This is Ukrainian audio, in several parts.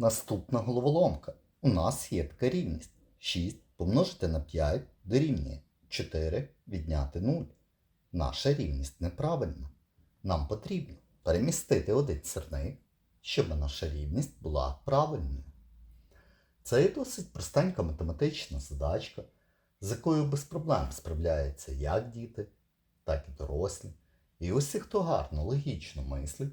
Наступна головоломка. У нас є така рівність. 6 помножити на 5 дорівнює 4 відняти 0. Наша рівність неправильна. Нам потрібно перемістити один сірник, щоб наша рівність була правильною. Це є досить простенька математична задачка, з якою без проблем справляються як діти, так і дорослі. І усі, хто гарно логічно мислить,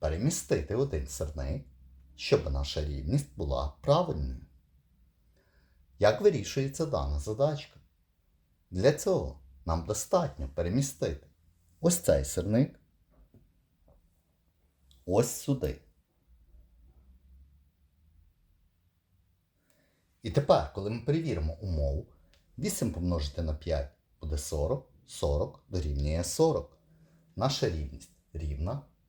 перемістити один сирник, щоб наша рівність була правильною. Як вирішується дана задачка? Для цього нам достатньо перемістити ось цей сирник ось сюди. І тепер, коли ми перевіримо умову, 8 помножити на 5 буде 40, 40 дорівнює 40. Наша рівність рівна,